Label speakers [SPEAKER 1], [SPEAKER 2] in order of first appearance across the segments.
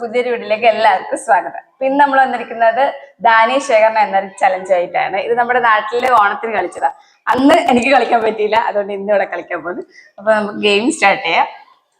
[SPEAKER 1] പുതിയൊരു വീട്ടിലേക്ക് എല്ലാവർക്കും സ്വാഗതം. അപ്പൊ ഇന്ന് നമ്മൾ വന്നിരിക്കുന്നത് ദാനി ശേഖരൻ എന്നൊരു ചലഞ്ച് ആയിട്ടാണ്. ഇത് നമ്മുടെ നാട്ടിലെ ഓണത്തിന് കളിച്ചതാ. അന്ന് എനിക്ക് കളിക്കാൻ പറ്റിയില്ല അതുകൊണ്ട് ഇന്ന് ഇവിടെ കളിക്കാൻ പോകുന്നു. അപ്പൊ നമുക്ക് ഗെയിം സ്റ്റാർട്ട് ചെയ്യാം.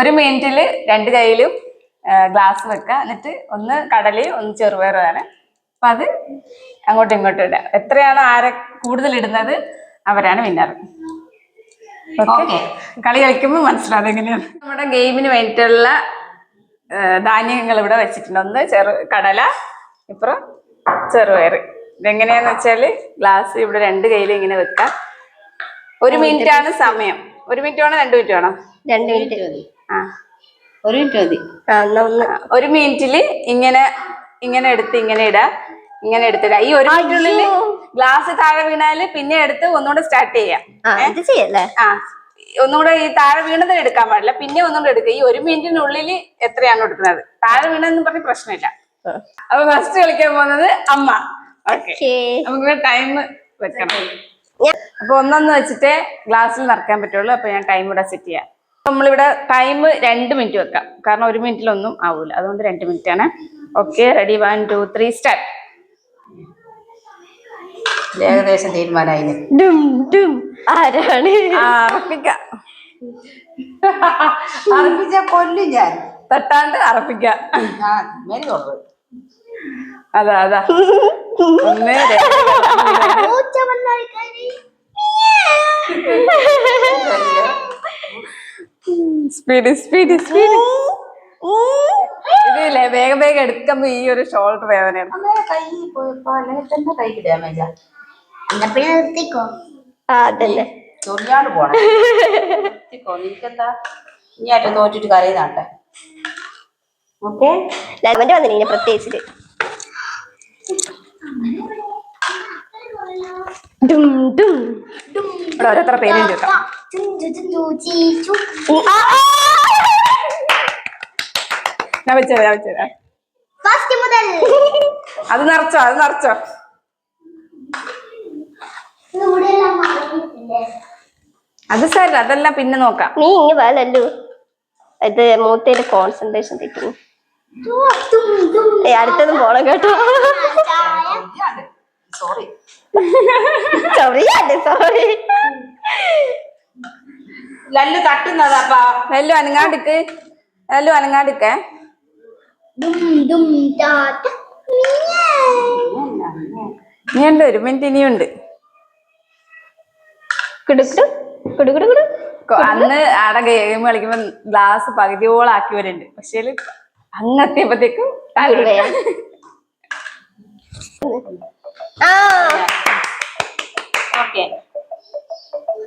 [SPEAKER 1] ഒരു മിനിറ്റിൽ രണ്ട് കൈയിലും ഗ്ലാസ് വെക്കുക. എന്നിട്ട് ഒന്ന് കടലയും ഒന്ന് ചെറുപയറുമാണ്. അപ്പൊ അത് അങ്ങോട്ടും ഇങ്ങോട്ടും ഇടുക. എത്രയാണോ ആരെ കൂടുതൽ ഇടുന്നത് അവരാണ് വിന്നർ ഓക്കെ കളി കളിക്കുമ്പോൾ മനസ്സിലാവും എങ്ങനെയാണ് നമ്മുടെ ഗെയിമിന് വേണ്ടിയിട്ടുള്ള ധാന്യങ്ങൾ ഇവിടെ വെച്ചിട്ടുണ്ട്. ഒന്ന് ചെറു കടല ഇപ്പുറം ചെറുപയർ ഇതെങ്ങനെയാന്ന് വെച്ചാൽ ഗ്ലാസ് ഇവിടെ രണ്ട് കയ്യിൽ ഇങ്ങനെ വെക്കാം. ഒരു മിനിറ്റ് ആണ് സമയം. ഒരു മിനിറ്റ് വേണോ? രണ്ട് മിനിറ്റ് വേണോ?
[SPEAKER 2] രണ്ട് മിനിറ്റ്
[SPEAKER 3] മതി.
[SPEAKER 1] ആ.
[SPEAKER 3] ഒരു മിനിറ്റ് മതി.
[SPEAKER 1] ഒരു മിനിറ്റിൽ ഇങ്ങനെ ഇങ്ങനെ എടുത്ത് ഇങ്ങനെ ഇടാ. ഇങ്ങനെ എടുത്തിടാ. ഈ ഒരു മിനിറ്റിനുള്ളിൽ ഗ്ലാസ് താഴെ വീണാൽ പിന്നെ എടുത്ത് ഒന്നുകൂടെ സ്റ്റാർട്ട് ചെയ്യാം.
[SPEAKER 2] ആ.
[SPEAKER 1] ഒന്നുകൂടെ ഈ താഴെ വീണത് എടുക്കാൻ പാടില്ല. പിന്നെ ഒന്നുകൂടെ എടുക്കുക ഈ ഒരു മിനിറ്റിനുള്ളിൽ എത്രയാണ് എടുക്കുന്നത്? താഴെ വീണെന്ന് പറഞ്ഞ പ്രശ്നമില്ല. അപ്പൊ ഫസ്റ്റ് കളിക്കാൻ പോകുന്നത് അമ്മ. ഓക്കെ. നമുക്ക് ടൈം വെക്കണം. അപ്പൊ ഒന്നൊന്ന് വെച്ചിട്ടേ ഗ്ലാസ്സിൽ നിറക്കാൻ പറ്റുള്ളൂ. അപ്പൊ ഞാൻ ടൈം ഇവിടെ സെറ്റ് ചെയ്യാം. നമ്മളിവിടെ ടൈം രണ്ട് മിനിറ്റ് വെക്കാം. കാരണം ഒരു മിനിറ്റിലൊന്നും ആവൂല. അതുകൊണ്ട് രണ്ട് മിനിറ്റ് ആണ്. Okay ready one two three start
[SPEAKER 3] ഏകദേശം തീരുമാനമായി
[SPEAKER 2] ഡും ഡും. ആരാണ്?
[SPEAKER 1] ആ അറപ്പിക്കാം.
[SPEAKER 3] അർപ്പിച്ച കൊല്ലും ഞാൻ.
[SPEAKER 1] തട്ടാണ്ട് അറപ്പിക്കാം. അതാ അതാ. സ്പീഡ് സ്പീഡ് സ്പീഡ് ഇതില്ലേ വേഗം വേഗം എടുക്കുമ്പോ ഈ ഒരു ഷോൾഡർ വേദനയാണ്.
[SPEAKER 3] കൈ പോയപ്പോ അല്ലെങ്കിൽ തന്നെ കൈക്ക് ഡാമേജാ
[SPEAKER 2] ആ അതന്നെ
[SPEAKER 3] ചൊറിയാണ്ട് പോണം നിർത്തിക്കോ നിനക്കെന്താ ഇനിയായിട്ട് തോറ്റിട്ട് കരയുന്നാട്ടെ ഓക്കെ
[SPEAKER 2] ലെമന്റ് വന്നില്ല പ്രത്യേകിച്ചിട്ട് ഡും ഡും
[SPEAKER 1] ഇവിടെ ഓരോരുത്തര പേരും ചോദിക്കാം
[SPEAKER 2] ഉം, ആ, ആ.
[SPEAKER 1] ഞാൻ വെച്ചത് ഞാൻ ഫസ്റ്റ്
[SPEAKER 2] മുതൽ
[SPEAKER 1] അത് നിറച്ചോ അത് നിറച്ചോ അത് സാർ അതല്ല പിന്നെ നോക്കാം.
[SPEAKER 2] നീ ഇങ്ങ് വേലല്ലോ ഇത് മൂത്തേൽ കോൺസെൻട്രേഷൻ തെറ്റുന്നു ഏ അടുത്തതും പോണം കേട്ടോ.
[SPEAKER 3] സോറി
[SPEAKER 2] സോറിയാണ്ട് സോറി
[SPEAKER 3] ലല്ലു തട്ടുന്നതാപ്പാ.
[SPEAKER 1] ലല്ലു അനങ്ങാണ്ടിക്ക്. ലല്ലു അനങ്ങാണ്ടിക്കേ. ഇനിയുണ്ട് ഒരു മിനിറ്റ് ഇനിയുണ്ട്.
[SPEAKER 2] കുടുക്കുടു
[SPEAKER 1] അന്ന് ആടെ ഗെയിം കളിക്കുമ്പോ ഗ്ലാസ് പകുതിയോളം വരുന്നുണ്ട് പക്ഷേ അങ്ങെത്തിയപ്പോഴത്തേക്കും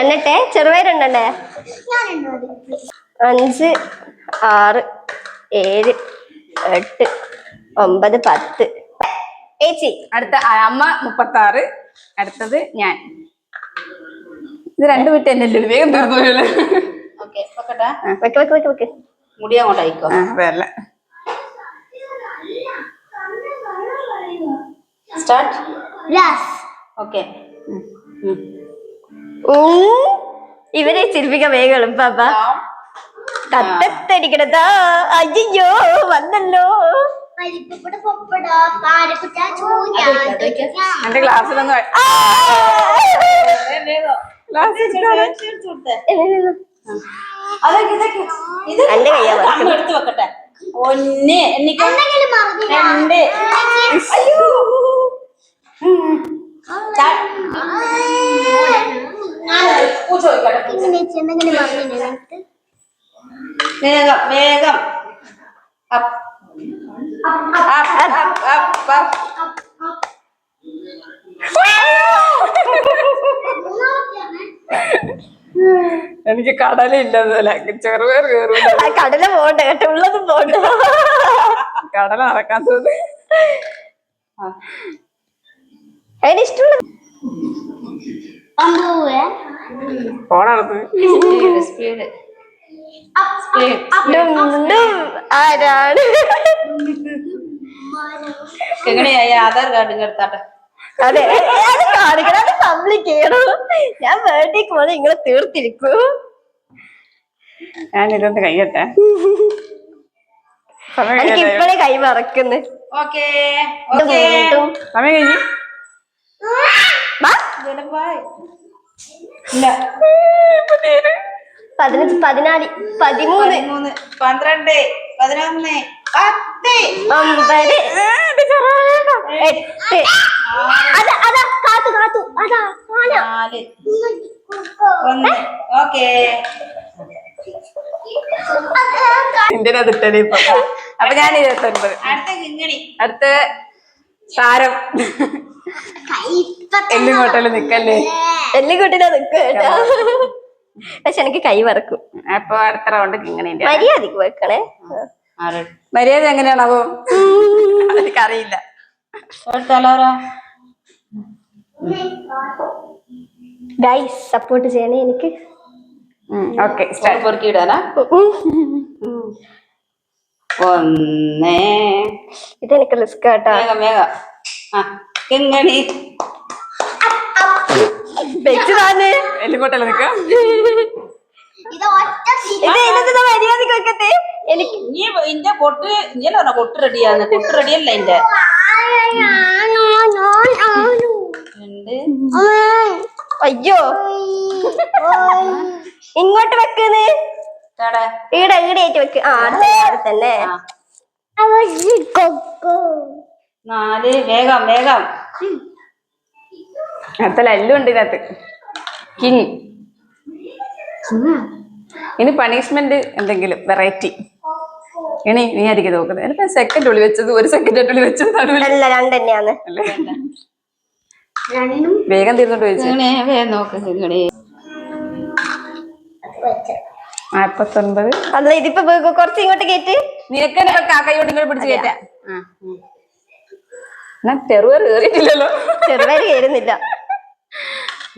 [SPEAKER 2] എന്നിട്ട് ചെറുപയറുണ്ടല്ലേ? അഞ്ച് ആറ് ഏഴ് എട്ട് ഒമ്പത് പത്ത്. ഏച്ചി
[SPEAKER 1] അടുത്ത അമ്മ മുപ്പത്തി ആറ് അടുത്തത് ഞാൻ. ഇത് രണ്ടു വിട്ട് എന്നെ അല്ലേ വേഗം തീർന്നു പോയല്ലോ
[SPEAKER 3] ഓക്കെ വെക്കട്ടെ.
[SPEAKER 2] വെക്ക് വെക്ക് വെക്ക് വെക്ക്.
[SPEAKER 3] മുടി അങ്ങോട്ട് അയക്കോ?
[SPEAKER 1] ആ, അതല്ല
[SPEAKER 3] സ്റ്റാർട്ട് ഓക്കെ.
[SPEAKER 2] ഉം. ഇവരെ ചിരിപ്പിക്കാൻ വേഗം എളുപ്പാപ്പ തട്ടത്തടിക്കണതാ അയ്യോ വന്നല്ലോ.
[SPEAKER 1] എന്റെ ക്ലാസ്സിലൊന്നും
[SPEAKER 2] ആ! എന്റെ കയ്യാ.
[SPEAKER 3] എടുത്ത് വെക്കട്ടെ. ഒന്ന് എനിക്ക് രണ്ട്. പൂച്ച. വേഗം up up up up up.
[SPEAKER 1] എനിക്ക് കടലില്ലതല്ല ചെറുപേർ കയറും.
[SPEAKER 2] ആ കടല പോണ്ട കേട്ടോ. ഉള്ളതും പോണ്ട
[SPEAKER 1] കടല നടക്കാത്തത്
[SPEAKER 2] അതിന് ഇഷ്ടമുള്ള. ആരാണ്?
[SPEAKER 3] എങ്ങനെയായി ആധാർ കാർഡ് എടുത്താട്ടെ?
[SPEAKER 2] അതെ അത് കാണിക്കണം അത് ചെയ്യണം. ഞാൻ വേണ്ടിക്ക് പോലെ നിങ്ങളെ തീർത്തിരിക്കൂ.
[SPEAKER 1] ഞാൻ ഇതൊന്ന്
[SPEAKER 2] എനിക്ക്
[SPEAKER 1] കഴിയാനായോ?
[SPEAKER 2] ഇപ്പഴേ കൈ മറക്കുന്നു.
[SPEAKER 1] സമയം കഴിഞ്ഞു.
[SPEAKER 2] പതിനഞ്ച് പതിനാല് പതിമൂന്ന്
[SPEAKER 3] പന്ത്രണ്ട് പതിനൊന്ന്. പത്ത്.
[SPEAKER 2] ഒമ്പത്. എട്ട്. അതാ അതാ കാത്തു കാത്തു. അതാ ആന
[SPEAKER 3] നാല്. ഒന്ന്. ഓക്കേ.
[SPEAKER 1] ഇന്ത്യനെ തിട്ടൽ ഇപ്പൊ? അപ്പൊ ഞാൻ ഇരുപത്തൊൻപത്.
[SPEAKER 3] അടുത്ത കിങ്ങണി.
[SPEAKER 1] അടുത്ത താരം. എല്ലും കോട്ടൽ നിക്കല്ലേ?
[SPEAKER 2] എല്ലിക്കുട്ടിനെ നിക്ക് കേട്ടോ. പക്ഷെ എനിക്ക് കൈ വറക്കും.
[SPEAKER 1] അപ്പൊ അടുത്ത റൗണ്ട് കിങ്ങണിന്റെ
[SPEAKER 2] മര്യാദയ്ക്ക് വെക്കണേ.
[SPEAKER 1] മര്യാദ എങ്ങനെയാണാവോ എനിക്കറിയില്ല
[SPEAKER 3] അറിയില്ല
[SPEAKER 2] ഗൈസ് സപ്പോർട്ട് ചെയ്യണേ എനിക്ക്.
[SPEAKER 1] ഓക്കെ
[SPEAKER 3] പൊറുക്കി ഇടാനാ ഒന്ന്.
[SPEAKER 2] ഇതെനിക്ക് റിസ്ക് കേട്ടോ
[SPEAKER 3] വേഗം വേഗം. ആ കിങ്ങണി
[SPEAKER 2] വെച്ചതാണ്
[SPEAKER 1] എല്ലും കോട്ടൽ നിക്ക
[SPEAKER 2] ഇത് ഇതിന്റെ മര്യാദയ്ക്ക് വെക്കട്ടെ എനിക്ക്
[SPEAKER 3] നീ ഇന്റെ പൊട്ട് ഇങ്ങനെ പറഞ്ഞ പൊട്ട് റെഡിയാന്ന് പൊട്ട് റെഡിയല്ല ഇന്റെ.
[SPEAKER 2] അയ്യോ. ഇങ്ങോട്ട് വെക്കുന്നേ.
[SPEAKER 3] ഈട
[SPEAKER 2] ഈടെ ഈടെയായിട്ട് വെക്ക്. ആ അവിടെ തന്നെ.
[SPEAKER 3] ആ. നാല് വേഗം വേഗം.
[SPEAKER 1] അടുത്ത ലല്ലും ഉണ്ട് ഇതിനകത്ത്. കിങ്. ഇനി പണിഷ്മെന്റ് എന്തെങ്കിലും വെറൈറ്റി ഇനി നീ ആയിരിക്കും നോക്കുന്നത്. എനിക്ക് സെക്കൻഡ് ഉള്ളി വെച്ചത് ഒരു സെക്കൻഡ് ഉള്ളി വെച്ചത്
[SPEAKER 2] അല്ല രണ്ട്
[SPEAKER 1] തന്നെയാണ്. വേഗം
[SPEAKER 3] കിങ്ങണി
[SPEAKER 1] നാപ്പത്തൊൻപത്
[SPEAKER 2] അല്ല ഇതിപ്പോ കുറച്ച് ഇങ്ങോട്ട് കയറ്റ്
[SPEAKER 1] നിനക്ക് തന്നെ കാക്കയോട്ട് ഇങ്ങോട്ട് പിടിച്ച് കയറ്റാ ഞാൻ തെറുവേറ് കയറിയിട്ടില്ലല്ലോ.
[SPEAKER 2] ചെറുപേര് കയറുന്നില്ല.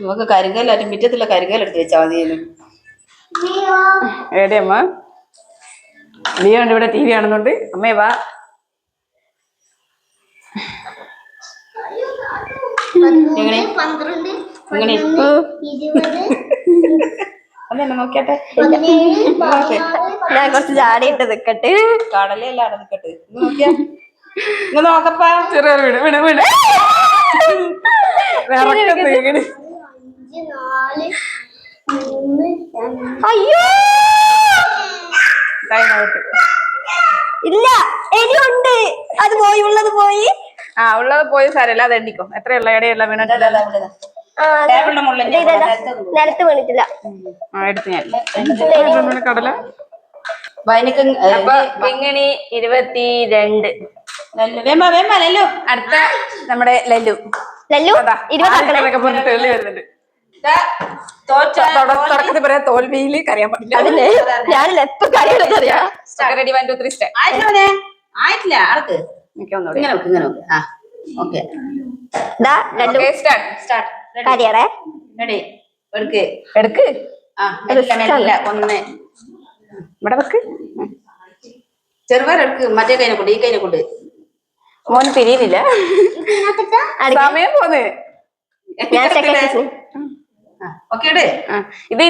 [SPEAKER 3] നമുക്ക് കരിങ്കല്ലാറ്റും മിറ്റത്തിലുള്ള കരിങ്കല്ലെടുത്ത് വെച്ചാൽ മതിയല്ലോ.
[SPEAKER 1] എവിടെ ലിയോ ഉണ്ട് ഇവിടെ ടി വി ആണെന്നുണ്ട് അമ്മേ വാ.
[SPEAKER 3] കിങ്ങണി കിങ്ങണി അതെന്നെ നോക്കിയാട്ടെ? നോക്ക്.
[SPEAKER 2] ഞാൻ കുറച്ച് ജാടിയിട്ട് നിക്കട്ടെ.
[SPEAKER 3] കടലയെല്ലാം അവിടെ നിക്കട്ടെ നോക്കിയാ. ഇങ്ങ് നോക്കപ്പാ.
[SPEAKER 1] ചെറിയ വീട്. വീട് വീട്. ഇങ്ങനെ.
[SPEAKER 2] അയ്യോ!
[SPEAKER 1] Out.
[SPEAKER 2] ഇല്ല ഇനിയുണ്ട് അത് പോയി ഉള്ളത് പോയി.
[SPEAKER 1] ആ ഉള്ളത് പോയി സാരല്ല അത് എണ്ണിക്കോ. എത്രയുള്ള ഇടയല്ല വീണിട്ടില്ല.
[SPEAKER 2] നിലത്ത് വീണിട്ടില്ല.
[SPEAKER 1] ആ എടുത്ത് ഞാൻ. കടല അപ്പൊ കിങ്ങിണി ഇരുപത്തിരണ്ട്.
[SPEAKER 3] വേമ വേമ ലല്ലു.
[SPEAKER 1] അടുത്ത നമ്മുടെ ലല്ലു.
[SPEAKER 2] ലല്ലു
[SPEAKER 1] അതാ തുടക്കത്തിൽ പറയാം തോൽവിയിൽ കറിയാൻ പാടില്ല.
[SPEAKER 2] അതിന് ഞാനില്ല എപ്പോ കാര്യങ്ങളറിയാ
[SPEAKER 1] ready one two three start
[SPEAKER 3] ആയിട്ടില്ല മോനെ. ആയിട്ടില്ല. ആൾക്ക്
[SPEAKER 1] എനിക്ക് ഒന്നുകൂടി.
[SPEAKER 3] ഇങ്ങനെ നോക്ക് ഇങ്ങനെ നോക്ക് ആ ഓക്കെ.
[SPEAKER 2] ദാ Lallu
[SPEAKER 1] okay start
[SPEAKER 3] start ready എടുക്ക്.
[SPEAKER 1] എടുക്ക്.
[SPEAKER 3] ആ മെല്ലെ മെല്ലെ. ഒന്ന്.
[SPEAKER 1] ഇവിടെ വെക്ക്.
[SPEAKER 3] ചെറുപയർ എടുക്ക്. മറ്റേ കൈനെ കൊണ്ട് ഈ കൈനെ കൊണ്ട്.
[SPEAKER 1] മോൻ തിരിയുന്നില്ല സമയം പോന്ന്.
[SPEAKER 2] ഞാൻ
[SPEAKER 3] ഓക്കെ ഇട്
[SPEAKER 1] ആ, ഇത്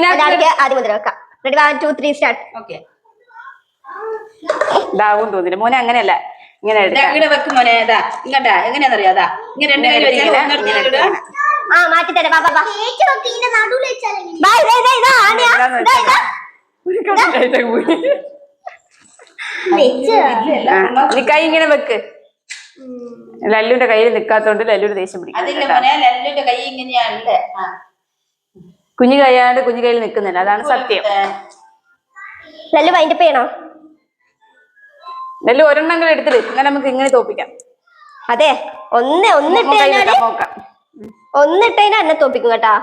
[SPEAKER 2] ആദ്യം മുതൽ വെക്കാം. Ready one two three start
[SPEAKER 3] okay
[SPEAKER 1] ഇതാവും തോന്നില്ല? മോനെ അങ്ങനെയല്ല. ഇങ്ങനെ എടുക്കാം.
[SPEAKER 3] ഇങ്ങനെ വെക്കും മോനെ. ഇതാ ഇങ്ങട്ടാ. എങ്ങനെയാന്നറിയോ അതാ. ഇങ്ങനെ രണ്ട് കൈ വെച്ചാൽ
[SPEAKER 2] ആ മാറ്റി തരാം. ബാ
[SPEAKER 1] നീ കൈ ഇങ്ങനെ വെക്ക്. ലല്ലുന്റെ കയ്യിൽ നിക്കാത്തോണ്ട് ലല്ലുടെ ദേഷ്യം പിടിക്കും.
[SPEAKER 3] മോനെ ലല്ലുന്റെ കൈ ഇങ്ങനെയാണല്ലേ ആ.
[SPEAKER 1] കുഞ്ഞു കൈയാണ്ട് കുഞ്ഞു കയ്യിൽ നിൽക്കുന്നില്ല. അതാണ് സത്യം.
[SPEAKER 2] ലല്ലു വൈൻഡപ്പ് ചെയ്യണോ?
[SPEAKER 1] ലല്ലു ഒരെണ്ണം എടുത്തിട്ട് അങ്ങനെ നമുക്ക് ഇങ്ങനെ തോപ്പിക്കാം.
[SPEAKER 2] അതെ. ഒന്ന് ഒന്നിട്ട്
[SPEAKER 1] മോൻ കൈ
[SPEAKER 2] കഴിഞ്ഞാൽ
[SPEAKER 1] വെക്കാം, നോക്കാം.
[SPEAKER 2] ഒന്നിട്ട് കഴിഞ്ഞാൽ എന്നെ തോപ്പിക്കും കേട്ടാ.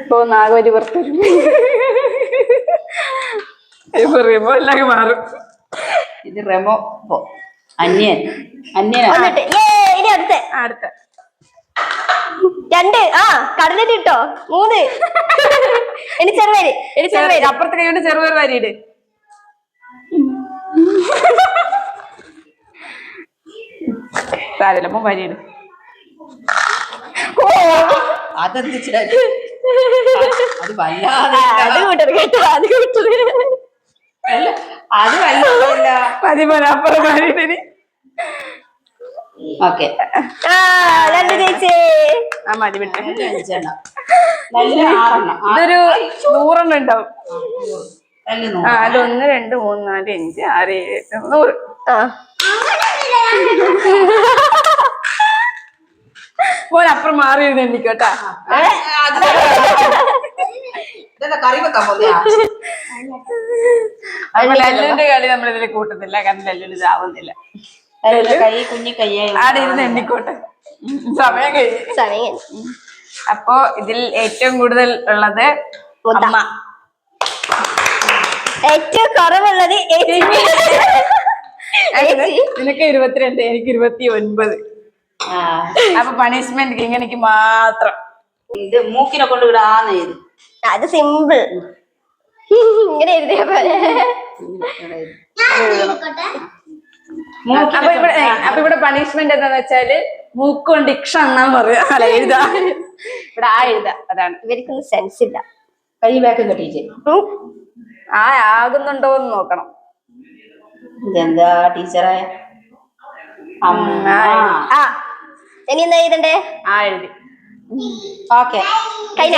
[SPEAKER 1] ഇപ്പൊ നാഗവരി പുറത്തു പറയുമ്പോ എല്ലാം മാറും.
[SPEAKER 3] ഇത് റെമോ പോ അന്യൻ.
[SPEAKER 2] ഇനി അടുത്ത.
[SPEAKER 1] അടുത്ത.
[SPEAKER 2] രണ്ട് ആ കടലിൽ ഇട്ടോ? മൂന്ന്. ഇനി ചെറുപേര് ഇനി ചെറുപേര്
[SPEAKER 1] അപ്പുറത്തെ കൈ കൊണ്ട് ചെറുപേർ വാരിയിട്. സാരമില്ല അപ്പൊ വാരിയിട്.
[SPEAKER 3] ഓക്കെ.
[SPEAKER 2] ആ രണ്ട് ചേച്ചി.
[SPEAKER 1] ആ മതി വിട്ട് ഇതൊരു നൂറെണ്ണം ഉണ്ടാവും. ആ
[SPEAKER 3] നൂറ്.
[SPEAKER 1] അത് ഒന്ന് രണ്ട് മൂന്ന് നാല് അഞ്ച് ആറ് ഏഴ് എട്ട് നൂറ്.
[SPEAKER 2] ആ.
[SPEAKER 1] പോലെ അപ്പുറം മാറി ഇരുന്ന് എണ്ണിക്കോട്ടാ.
[SPEAKER 3] ഇതെന്താ കറി വെക്കാൻ പോന്നെയാ
[SPEAKER 1] അപ്പൊ ലല്ലുവിന്റെ കളി നമ്മൾ ഇതിൽ കൂട്ടുന്നില്ല കാരണം ലല്ലുവിന് ഇതാവുന്നില്ല. ആടെ ഇരുന്ന് എണ്ണിക്കോട്ടെ. സമയം കഴിഞ്ഞു.
[SPEAKER 2] സമയം കഴിഞ്ഞു.
[SPEAKER 1] അപ്പോ ഇതിൽ ഏറ്റവും കൂടുതൽ ഉള്ളത്. അമ്മ.
[SPEAKER 2] ഏറ്റവും കുറവുള്ളത്
[SPEAKER 1] നിനക്ക് ഇരുപത്തിരണ്ട് എനിക്ക് ഇരുപത്തി ഒൻപത് അപ്പൊ പണിഷ്മെന്റ് ഇങ്ങനെക്ക് മാത്രം.
[SPEAKER 3] ഇത് മൂക്കിനെ കൊണ്ട് വിടാന്ന് എഴുതി.
[SPEAKER 2] അത് സിമ്പിൾ ഇങ്ങനെ എഴുതിയ പോലെ
[SPEAKER 1] അപ്പൊ ഇവിടെ അപ്പൊ ഇവിടെ പണിഷ്മെന്റ് എന്താന്ന് വെച്ചാൽ മൂക്കൊണ്ട് ഇക്ഷ എണ്ണാൻ പറയാ. അല്ല എഴുതാ. ഇവിടെ ആ എഴുതാ. അതാണ്.
[SPEAKER 2] ഇവർക്കൊന്നും സെൻസ് ഇല്ല.
[SPEAKER 3] കൈ ബാക്ക് കെട്ടിച്ച്
[SPEAKER 1] ആ ആകുന്നുണ്ടോ എന്ന് നോക്കണം.
[SPEAKER 3] ഇതെന്താ ടീച്ചറെ? അമ്മ.
[SPEAKER 2] ആ ഇനി എന്താ എഴുതണ്ടേ?
[SPEAKER 1] ആ എഴുതി.
[SPEAKER 3] ഓക്കെ.
[SPEAKER 2] കഴിഞ്ഞ?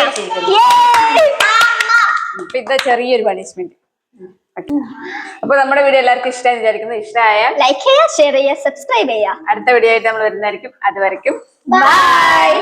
[SPEAKER 1] അപ്പൊ ഇത് ചെറിയൊരു പണിഷ്മെന്റ് അപ്പൊ നമ്മുടെ വീഡിയോ എല്ലാവർക്കും ഇഷ്ടമായി വിചാരിക്കുന്നത് ഇഷ്ടമായ
[SPEAKER 2] ലൈക്ക് ചെയ്യുക ഷെയർ ചെയ്യുക സബ്സ്ക്രൈബ് ചെയ്യുക.
[SPEAKER 1] അടുത്ത വീഡിയോ ആയിട്ട് നമ്മൾ വരുന്നതായിരിക്കും. അതുവരയ്ക്കും
[SPEAKER 2] ബൈ